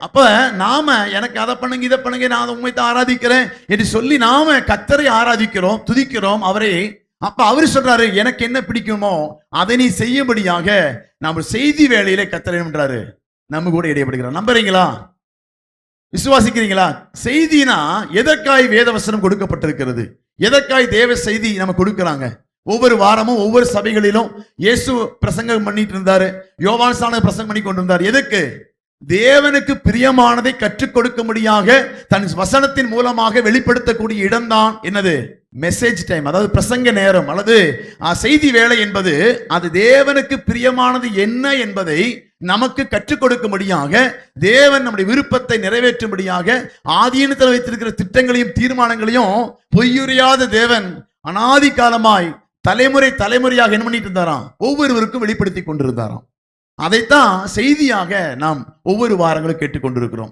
அப்ப நாம எனக்கு அதை பண்ணுங்க இதை பண்ணுங்க நான் உண்மை தான் ஆராதிக்கிறேன் என்று சொல்லி நாம கத்தரை ஆராதிக்கிறோம் துதிக்கிறோம் அவரே அப்ப அவரு சொல்றாரு எனக்கு என்ன பிடிக்குமோ அதை நீ செய்யும்படியாக நம்ம செய்தி வேலையில கத்தரைன்றாரு நம்ம கூட இடையப்படுகிறோம் நம்புறீங்களா? விசுவாசிக்கிறீங்களா? செய்தினா எதற்காய் வேதவசனம் கொடுக்கப்பட்டிருக்கிறது? எதற்காய் தேவ செய்தி நம்ம கொடுக்குறாங்க? ஒவ்வொரு வாரமும் ஒவ்வொரு சபைகளிலும் இயேசு பிரசங்கம் பண்ணிட்டு இருந்தாரு யோவான் சாண பிரசங்கம் பண்ணி கொண்டிருந்தார். எதுக்கு? தேவனுக்கு பிரியமானதை கற்றுக் கொடுக்க முடியாக தன் வசனத்தின் மூலமாக வெளிப்படுத்தக்கூடிய இடம்தான் என்னது? மெசேஜ் டைம் அதாவது பிரசங்க நேரம் அல்லது ஆ, செய்தி வேலை என்பது அது தேவனுக்கு பிரியமானது என்ன என்பதை நமக்கு கற்றுக் கொடுக்கும்படியாக தேவன் நம்முடைய விருப்பத்தை நிறைவேற்றும்படியாக ஆதீனத்தில் வைத்திருக்கிற திட்டங்களையும் தீர்மானங்களையும் பொய்யுரையாத தேவன் அனாதி காலமாய் தலைமுறை தலைமுறையாக என்ன பண்ணிட்டு இருந்தாராம்? ஒவ்வொருவருக்கும் வெளிப்படுத்தி கொண்டிருந்தாராம். அதைத்தான் செய்தியாக நாம் ஒவ்வொரு வாரங்களும் கேட்டுக்கொண்டிருக்கிறோம்.